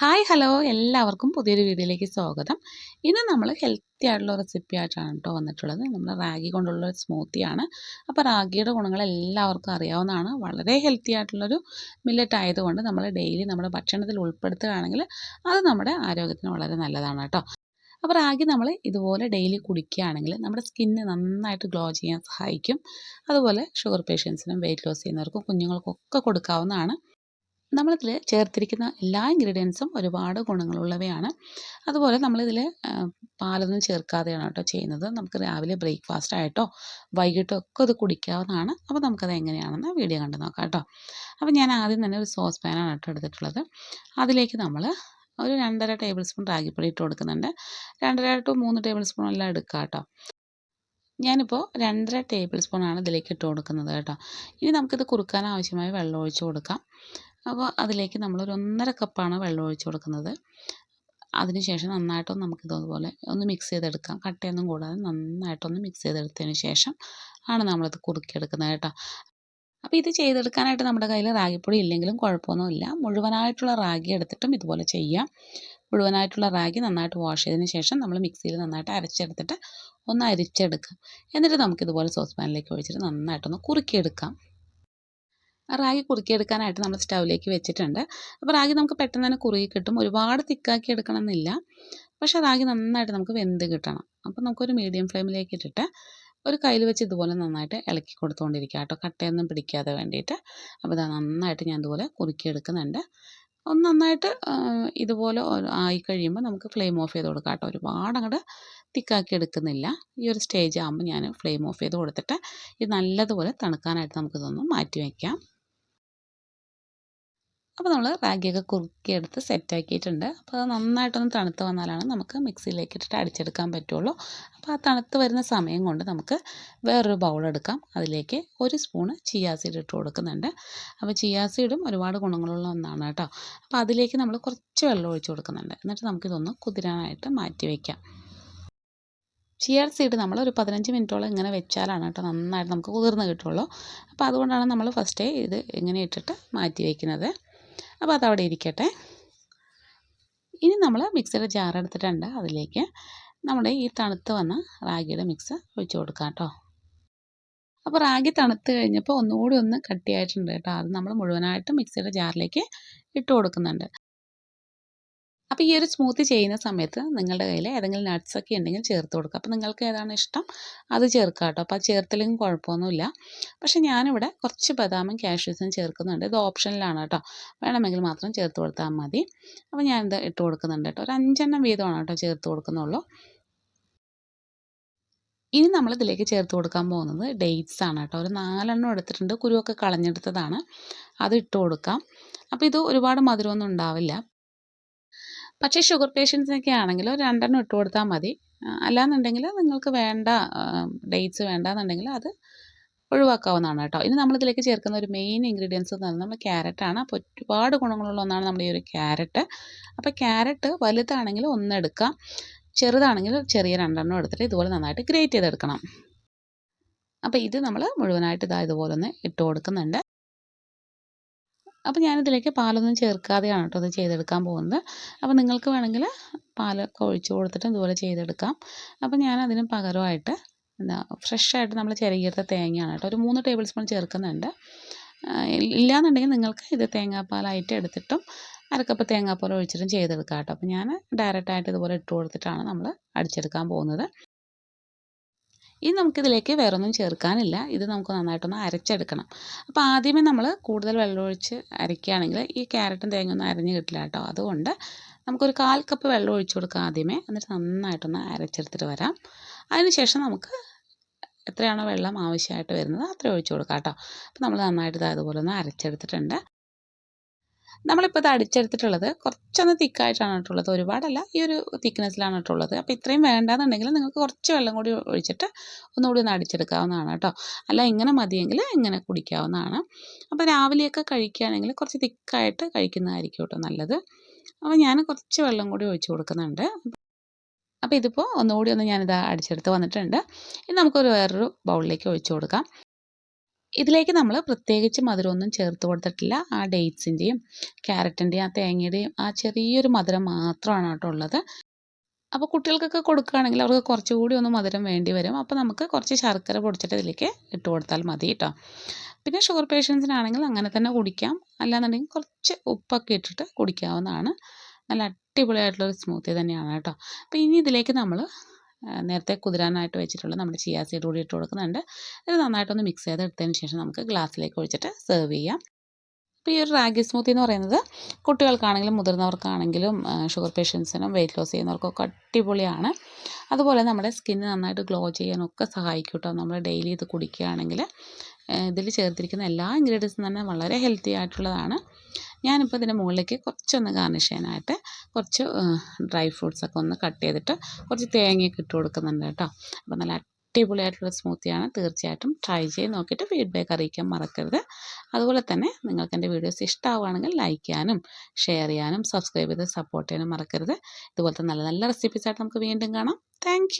Hi hello. എല്ലാവർക്കും പുതിയൊരു വീഡിയോയിലേക്ക് സ്വാഗതം. ഇന്ന് നമ്മൾ ഹെൽത്തി ആയിട്ടുള്ള റെസിപ്പി ആയിട്ടാണ് കേട്ടോ വന്നിട്ടുള്ളത്. നമ്മൾ റാഗി കൊണ്ടുള്ള ഒരു സ്മൂത്തിയാണ് അപ്പോൾ റാഗിയുടെ ഗുണങ്ങൾ എല്ലാവർക്കും അറിയാവുന്നതാണ്. വളരെ ഹെൽത്തി ആയിട്ടുള്ളൊരു മില്ലറ്റ് ആയതുകൊണ്ട് നമ്മൾ ഡെയിലി നമ്മുടെ ഭക്ഷണത്തിൽ ഉൾപ്പെടുത്തുകയാണെങ്കിൽ അത് നമ്മുടെ ആരോഗ്യത്തിന് വളരെ നല്ലതാണ് കേട്ടോ. അപ്പോൾ റാഗി നമ്മൾ ഇതുപോലെ ഡെയിലി കുടിക്കുകയാണെങ്കിൽ നമ്മുടെ സ്കിന്ന് നന്നായിട്ട് ഗ്ലോ ചെയ്യാൻ സഹായിക്കും. അതുപോലെ ഷുഗർ പേഷ്യൻസിനും വെയിറ്റ് ലോസ് ചെയ്യുന്നവർക്കും കുഞ്ഞുങ്ങൾക്കൊക്കെ കൊടുക്കാവുന്നതാണ്. നമ്മളിതിൽ ചേർത്തിരിക്കുന്ന എല്ലാ ഇൻഗ്രീഡിയൻസും ഒരുപാട് ഗുണങ്ങളുള്ളവയാണ്. അതുപോലെ നമ്മളിതിൽ പാലൊന്നും ചേർക്കാതെയാണ് കേട്ടോ ചെയ്യുന്നത്. നമുക്ക് രാവിലെ ബ്രേക്ക്ഫാസ്റ്റ് ആയിട്ടോ വൈകിട്ടോ ഒക്കെ ഇത് കുടിക്കാവുന്നതാണ്. അപ്പോൾ നമുക്കത് എങ്ങനെയാണെന്ന് വീഡിയോ കണ്ട് നോക്കാം കേട്ടോ. അപ്പോൾ ഞാൻ ആദ്യം തന്നെ ഒരു സോസ് പാനാണ് കേട്ടോ എടുത്തിട്ടുള്ളത്. അതിലേക്ക് നമ്മൾ ഒരു രണ്ടര ടേബിൾ സ്പൂൺ റാഗിപ്പൊടി ഇട്ട് കൊടുക്കുന്നുണ്ട്. രണ്ടര ടു മൂന്ന് ടേബിൾ സ്പൂൺ എല്ലാം എടുക്കാം കേട്ടോ. ഞാനിപ്പോൾ രണ്ടര ടേബിൾ സ്പൂണാണ് ഇതിലേക്ക് ഇട്ട് കൊടുക്കുന്നത് കേട്ടോ. ഇനി നമുക്കിത് കുറുക്കാൻ ആവശ്യമായ വെള്ളം ഒഴിച്ച് കൊടുക്കാം. അപ്പോൾ അതിലേക്ക് നമ്മൾ നമ്മളൊരു ഒന്നര കപ്പാണ് വെള്ളം ഒഴിച്ച് കൊടുക്കുന്നത്. അതിനുശേഷം നന്നായിട്ടൊന്ന് നമുക്ക് ഇതുപോലെ ഒന്ന് മിക്സ് ചെയ്തെടുക്കാം. കട്ടയൊന്നും കൂടാതെ നന്നായിട്ടൊന്ന് മിക്സ് ചെയ്തെടുത്തതിന് ശേഷം ആണ് നമ്മളിത് കുറുക്കിയെടുക്കുന്നത് കേട്ടോ. അപ്പോൾ ഇത് ചെയ്തെടുക്കാനായിട്ട് നമ്മുടെ കയ്യിൽ റാഗിപ്പൊടി ഇല്ലെങ്കിലും കുഴപ്പമൊന്നുമില്ല. മുഴുവനായിട്ടുള്ള റാഗി എടുത്തിട്ടും ഇതുപോലെ ചെയ്യാം. മുഴുവനായിട്ടുള്ള റാഗി നന്നായിട്ട് വാഷ് ചെയ്തതിന് ശേഷം നമ്മൾ മിക്സിയിൽ നന്നായിട്ട് അരച്ചെടുത്തിട്ട് ഒന്ന് അരിച്ചെടുക്കാം. എന്നിട്ട് നമുക്കിതുപോലെ സോസ് പാനിലേക്ക് ഒഴിച്ചിട്ട് നന്നായിട്ടൊന്ന് കുറുക്കിയെടുക്കാം. റാഗി കുറുക്കിയെടുക്കാനായിട്ട് നമ്മൾ സ്റ്റൗവിലേക്ക് വെച്ചിട്ടുണ്ട്. അപ്പോൾ റാഗി നമുക്ക് പെട്ടെന്ന് തന്നെ കുറുകി കിട്ടും. ഒരുപാട് തിക്കാക്കി എടുക്കണം എന്നില്ല പക്ഷേ റാഗി നന്നായിട്ട് നമുക്ക് വെന്ത് കിട്ടണം. അപ്പോൾ നമുക്കൊരു മീഡിയം ഫ്ലെയിമിലേക്ക് ഇട്ടിട്ട് ഒരു കയ്യിൽ വെച്ച് ഇതുപോലെ നന്നായിട്ട് ഇളക്കി കൊടുത്തുകൊണ്ടിരിക്കുക കേട്ടോ. കട്ടയൊന്നും പിടിക്കാതെ വേണ്ടിയിട്ട്. അപ്പോൾ ഇതാ നന്നായിട്ട് ഞാൻ ഇതുപോലെ കുറുക്കിയെടുക്കുന്നുണ്ട്. ഒന്ന് നന്നായിട്ട് ഇതുപോലെ ആയി കഴിയുമ്പോൾ നമുക്ക് ഫ്ലെയിം ഓഫ് ചെയ്ത് കൊടുക്കാം കേട്ടോ. ഒരുപാട് അങ്ങോട്ട് തിക്കാക്കി എടുക്കുന്നില്ല. ഈ ഒരു സ്റ്റേജ് ആകുമ്പോൾ ഞാൻ ഫ്ലെയിം ഓഫ് ചെയ്ത് കൊടുത്തിട്ട് ഇത് നല്ലതുപോലെ തണുക്കാനായിട്ട് നമുക്കിതൊന്ന് മാറ്റി വയ്ക്കാം അപ്പോൾ നമ്മൾ റാഗിയൊക്കെ കുറുക്കിയെടുത്ത് സെറ്റാക്കിയിട്ടുണ്ട് അപ്പോൾ അത് നന്നായിട്ടൊന്ന് തണുത്ത് വന്നാലാണ് നമുക്ക് മിക്സിയിലേക്ക് ഇട്ടിട്ട് അടിച്ചെടുക്കാൻ പറ്റുള്ളൂ. അപ്പോൾ ആ തണുത്ത് വരുന്ന സമയം കൊണ്ട് നമുക്ക് വേറൊരു ബൗൾ എടുക്കാം. അതിലേക്ക് ഒരു സ്പൂണ് ചിയാസീഡ് ഇട്ട് കൊടുക്കുന്നുണ്ട്. അപ്പോൾ ചിയാസീഡും ഒരുപാട് ഗുണങ്ങളുള്ള ഒന്നാണ് കേട്ടോ. അപ്പോൾ അതിലേക്ക് നമ്മൾ കുറച്ച് വെള്ളം ഒഴിച്ച് കൊടുക്കുന്നുണ്ട്. എന്നിട്ട് നമുക്കിതൊന്ന് കുതിരാനായിട്ട് മാറ്റി വയ്ക്കാം ചിയർ സീഡ് നമ്മൾ ഒരു പതിനഞ്ച് മിനിറ്റോളം ഇങ്ങനെ വെച്ചാലാണ് കേട്ടോ നന്നായിട്ട് നമുക്ക് കുതിർന്ന് കിട്ടുള്ളൂ. അപ്പോൾ അതുകൊണ്ടാണ് നമ്മൾ ഫസ്റ്റേ ഇത് ഇങ്ങനെ ഇട്ടിട്ട് മാറ്റി വയ്ക്കുന്നത് അപ്പോൾ അതവിടെ ഇരിക്കട്ടെ. ഇനി നമ്മൾ മിക്സിയുടെ ജാർ എടുത്തിട്ടുണ്ട്. അതിലേക്ക് നമ്മുടെ ഈ തണുത്ത് വന്ന റാഗിയുടെ മിക്സ് ഒഴിച്ച് കൊടുക്കാം കേട്ടോ. അപ്പോൾ റാഗി തണുത്ത് കഴിഞ്ഞപ്പോൾ ഒന്നുകൂടി ഒന്ന് കട്ടിയായിട്ടുണ്ട് കേട്ടോ. അത് നമ്മൾ മുഴുവനായിട്ട് മിക്സിയുടെ ജാറിലേക്ക് ഇട്ട് കൊടുക്കുന്നുണ്ട്. അപ്പോൾ ഈ ഒരു സ്മൂത്തി ചെയ്യുന്ന സമയത്ത് നിങ്ങളുടെ കയ്യിൽ ഏതെങ്കിലും നട്ട്സ് ഒക്കെ ഉണ്ടെങ്കിൽ ചേർത്ത് കൊടുക്കുക. അപ്പോൾ നിങ്ങൾക്ക് ഏതാണ് ഇഷ്ടം? അത് ചേർക്കുക കേട്ടോ. അപ്പോൾ അത് ചേർത്തില്ലെങ്കിൽ കുഴപ്പമൊന്നുമില്ല. പക്ഷേ ഞാനിവിടെ കുറച്ച് ബദാമും കാഷ്യൂസും ചേർക്കുന്നുണ്ട്. ഇത് ഓപ്ഷനിലാണ് കേട്ടോ. വേണമെങ്കിൽ മാത്രം ചേർത്ത് കൊടുത്താൽ മതി. അപ്പോൾ ഞാനിത് ഇട്ട് കൊടുക്കുന്നുണ്ട് കേട്ടോ. ഒരു അഞ്ചെണ്ണം വീതമാണ് കേട്ടോ ചേർത്ത് കൊടുക്കുന്നുള്ളൂ. ഇനി നമ്മൾ ഇതിലേക്ക് ചേർത്ത് കൊടുക്കാൻ പോകുന്നത് ഡേറ്റ്സ് ആണ് കേട്ടോ. ഒരു നാലെണ്ണം എടുത്തിട്ടുണ്ട്. കുരുവൊക്കെ കളഞ്ഞെടുത്തതാണ്. അത് ഇട്ട് കൊടുക്കാം. അപ്പോൾ ഇത് ഒരുപാട് മധുരമൊന്നും ഉണ്ടാവില്ല. പക്ഷേ ഷുഗർ പേഷ്യൻസിനൊക്കെ ആണെങ്കിൽ ഒരു രണ്ടെണ്ണം ഇട്ട് കൊടുത്താൽ മതി. അല്ലാന്നുണ്ടെങ്കിൽ നിങ്ങൾക്ക് വേണ്ട ഡേറ്റ്സ് വേണ്ടാന്നുണ്ടെങ്കിൽ അത് ഒഴിവാക്കാവുന്നതാണ് കേട്ടോ. ഇനി നമ്മളിതിലേക്ക് ചേർക്കുന്ന ഒരു മെയിൻ ഇൻഗ്രീഡിയൻസ് എന്ന് പറയുന്നത് നമ്മൾ ക്യാരറ്റാണ് അപ്പോൾ ഒരുപാട് ഗുണങ്ങളുള്ള ഒന്നാണ് നമ്മുടെ ഈ ഒരു ക്യാരറ്റ് അപ്പോൾ ക്യാരറ്റ് വലുതാണെങ്കിൽ ഒന്നെടുക്കാം. ചെറുതാണെങ്കിൽ ചെറിയ രണ്ടെണ്ണം എടുത്തിട്ട് ഇതുപോലെ നന്നായിട്ട് ഗ്രേറ്റ് ചെയ്തെടുക്കണം. അപ്പോൾ ഇത് നമ്മൾ മുഴുവനായിട്ട് ഇതാ ഇതുപോലെ ഒന്ന് ഇട്ട് കൊടുക്കുന്നുണ്ട്. അപ്പോൾ ഞാനിതിലേക്ക് പാലൊന്നും ചേർക്കാതെയാണ് കേട്ടോ ഇത് ചെയ്തെടുക്കാൻ പോകുന്നത്. അപ്പോൾ നിങ്ങൾക്ക് വേണമെങ്കിൽ പാലൊക്കെ ഒഴിച്ച് കൊടുത്തിട്ട് ഇതുപോലെ ചെയ്തെടുക്കാം. അപ്പോൾ ഞാൻ അതിന് പകരമായിട്ട് എന്താ ഫ്രഷായിട്ട് നമ്മൾ ചിരകിയെടുത്ത തേങ്ങയാണ് കേട്ടോ. ഒരു മൂന്ന് ടേബിൾ സ്പൂൺ ചേർക്കുന്നുണ്ട്. ഇല്ലയെന്നുണ്ടെങ്കിൽ നിങ്ങൾക്ക് ഇത് തേങ്ങാപ്പാലായിട്ട് എടുത്തിട്ടും അരക്കപ്പ് തേങ്ങാപ്പാൽ ഒഴിച്ചിട്ടും ചെയ്തെടുക്കാം കേട്ടോ. അപ്പോൾ ഞാൻ ഡയറക്റ്റായിട്ട് ഇതുപോലെ ഇട്ട് കൊടുത്തിട്ടാണ് നമ്മൾ അടിച്ചെടുക്കാൻ പോകുന്നത്. ഇനി നമുക്കിതിലേക്ക് വേറൊന്നും ചേർക്കാനില്ല. ഇത് നമുക്ക് നന്നായിട്ടൊന്ന് അരച്ചെടുക്കണം. അപ്പോൾ ആദ്യമേ നമ്മൾ കൂടുതൽ വെള്ളമൊഴിച്ച് അരയ്ക്കുകയാണെങ്കിൽ ഈ ക്യാരറ്റും തേങ്ങയൊന്നും അരഞ്ഞ് കിട്ടില്ല കേട്ടോ. അതുകൊണ്ട് നമുക്കൊരു കാൽ കപ്പ് വെള്ളം ഒഴിച്ചു കൊടുക്കാം ആദ്യമേ. എന്നിട്ട് നന്നായിട്ടൊന്ന് അരച്ചെടുത്തിട്ട് വരാം. അതിനുശേഷം നമുക്ക് എത്രയാണോ വെള്ളം ആവശ്യമായിട്ട് വരുന്നത് അത്രയും ഒഴിച്ചു കൊടുക്കാം കേട്ടോ. അപ്പോൾ നമ്മൾ നന്നായിട്ട് അതുപോലെ ഒന്ന് അരച്ചെടുത്തിട്ടുണ്ട്. നമ്മളിപ്പോൾ ഇത് അടിച്ചെടുത്തിട്ടുള്ളത് കുറച്ചൊന്ന് തിക്കായിട്ടാണ് ഇട്ടുള്ളത്. ഒരുപാടല്ല ഈ ഒരു തിക്നെസ്സിലാണ് ഇട്ടുള്ളത്. അപ്പോൾ ഇത്രയും വേണ്ടാന്നുണ്ടെങ്കിൽ നിങ്ങൾക്ക് കുറച്ച് വെള്ളം കൂടി ഒഴിച്ചിട്ട് ഒന്നുകൂടി ഒന്ന് അടിച്ചെടുക്കാവുന്നതാണ് കേട്ടോ. അല്ല ഇങ്ങനെ മതിയെങ്കിൽ ഇങ്ങനെ കുടിക്കാവുന്നതാണ്. അപ്പോൾ രാവിലെയൊക്കെ കഴിക്കുകയാണെങ്കിൽ കുറച്ച് തിക്കായിട്ട് കഴിക്കുന്നതായിരിക്കും കേട്ടോ നല്ലത്. അപ്പോൾ ഞാൻ കുറച്ച് വെള്ളം കൂടി ഒഴിച്ചു കൊടുക്കുന്നുണ്ട്. അപ്പോൾ ഇതിപ്പോൾ ഒന്നുകൂടി ഒന്ന് ഞാനിത് അടിച്ചെടുത്ത് വന്നിട്ടുണ്ട്. ഇനി നമുക്കൊരു വേറൊരു ബൗളിലേക്ക് ഒഴിച്ചു കൊടുക്കാം. ഇതിലേക്ക് നമ്മൾ പ്രത്യേകിച്ച് മധുരമൊന്നും ചേർത്ത് കൊടുത്തിട്ടില്ല. ആ ഡേറ്റ്സിന്റെയും ക്യാരറ്റിന്റെയും ആ തേങ്ങയുടെയും ആ ചെറിയൊരു മധുരം മാത്രമാണ് കേട്ടോ ഉള്ളത്. അപ്പോൾ കുട്ടികൾക്കൊക്കെ കൊടുക്കുകയാണെങ്കിൽ അവർക്ക് കുറച്ചുകൂടി ഒന്ന് മധുരം വേണ്ടി വരും. അപ്പോൾ നമുക്ക് കുറച്ച് ശർക്കര പൊടിച്ചിട്ട് ഇതിലേക്ക് ഇട്ട് കൊടുത്താൽ മതി കേട്ടോ. പിന്നെ ഷുഗർ പേഷ്യൻസിനാണെങ്കിൽ അങ്ങനെ തന്നെ കുടിക്കാം. അല്ലാന്നുണ്ടെങ്കിൽ കുറച്ച് ഉപ്പൊക്കെ ഇട്ടിട്ട് കുടിക്കാവുന്നതാണ്. നല്ല അടിപൊളിയായിട്ടുള്ളൊരു സ്മൂത്തി തന്നെയാണ് കേട്ടോ. അപ്പോൾ ഇനി ഇതിലേക്ക് നമ്മൾ നേരത്തെ കുതിരാനായിട്ട് വെച്ചിട്ടുള്ള നമ്മുടെ ചിയാ സീഡ് കൂടി ഇട്ട് കൊടുക്കുന്നുണ്ട്. ഇത് നന്നായിട്ടൊന്ന് മിക്സ് ചെയ്ത് എടുത്തതിന് ശേഷം നമുക്ക് ഗ്ലാസ്സിലേക്ക് ഒഴിച്ചിട്ട് സെർവ് ചെയ്യാം. അപ്പോൾ ഈ ഒരു റാഗി സ്മൂത്തി എന്ന് പറയുന്നത് കുട്ടികൾക്കാണെങ്കിലും മുതിർന്നവർക്കാണെങ്കിലും ഷുഗർ പേഷ്യൻസിനും വെയിറ്റ് ലോസ് ചെയ്യുന്നവർക്കൊക്കെ അടിപൊളിയാണ്. അതുപോലെ നമ്മുടെ സ്കിന്ന് നന്നായിട്ട് ഗ്ലോ ചെയ്യാനൊക്കെ സഹായിക്കും കേട്ടോ നമ്മൾ ഡെയിലി ഇത് കുടിക്കുകയാണെങ്കിൽ ഇതിൽ ചേർത്തിരിക്കുന്ന എല്ലാ ഇൻഗ്രീഡിയൻസും തന്നെ വളരെ ഹെൽത്തി ആയിട്ടുള്ളതാണ്. ഞാനിപ്പോൾ ഇതിന്റെ മുകളിലേക്ക് കുറച്ചൊന്ന് ഗാർണിഷ് ചെയ്യാനായിട്ട് കുറച്ച് ഡ്രൈ ഫ്രൂട്ട്സൊക്കെ ഒന്ന് കട്ട് ചെയ്തിട്ട് കുറച്ച് തേങ്ങയൊക്കെ ഇട്ട് കൊടുക്കുന്നുണ്ട് കേട്ടോ. അപ്പോൾ നല്ല അടിപൊളിയായിട്ടുള്ള സ്മൂത്തിയാണ് തീർച്ചയായിട്ടും ട്രൈ ചെയ്ത് നോക്കിയിട്ട് ഫീഡ്ബാക്ക് അറിയിക്കാൻ മറക്കരുത്. അതുപോലെ തന്നെ നിങ്ങൾക്ക് എന്റെ വീഡിയോസ് ഇഷ്ടമാവുകയാണെങ്കിൽ ലൈക്ക് ചെയ്യാനും ഷെയർ ചെയ്യാനും സബ്സ്ക്രൈബ് ചെയ്ത് സപ്പോർട്ട് ചെയ്യാനും മറക്കരുത്. ഇതുപോലത്തെ നല്ല നല്ല റെസിപ്പീസായിട്ട് നമുക്ക് വീണ്ടും കാണാം. താങ്ക്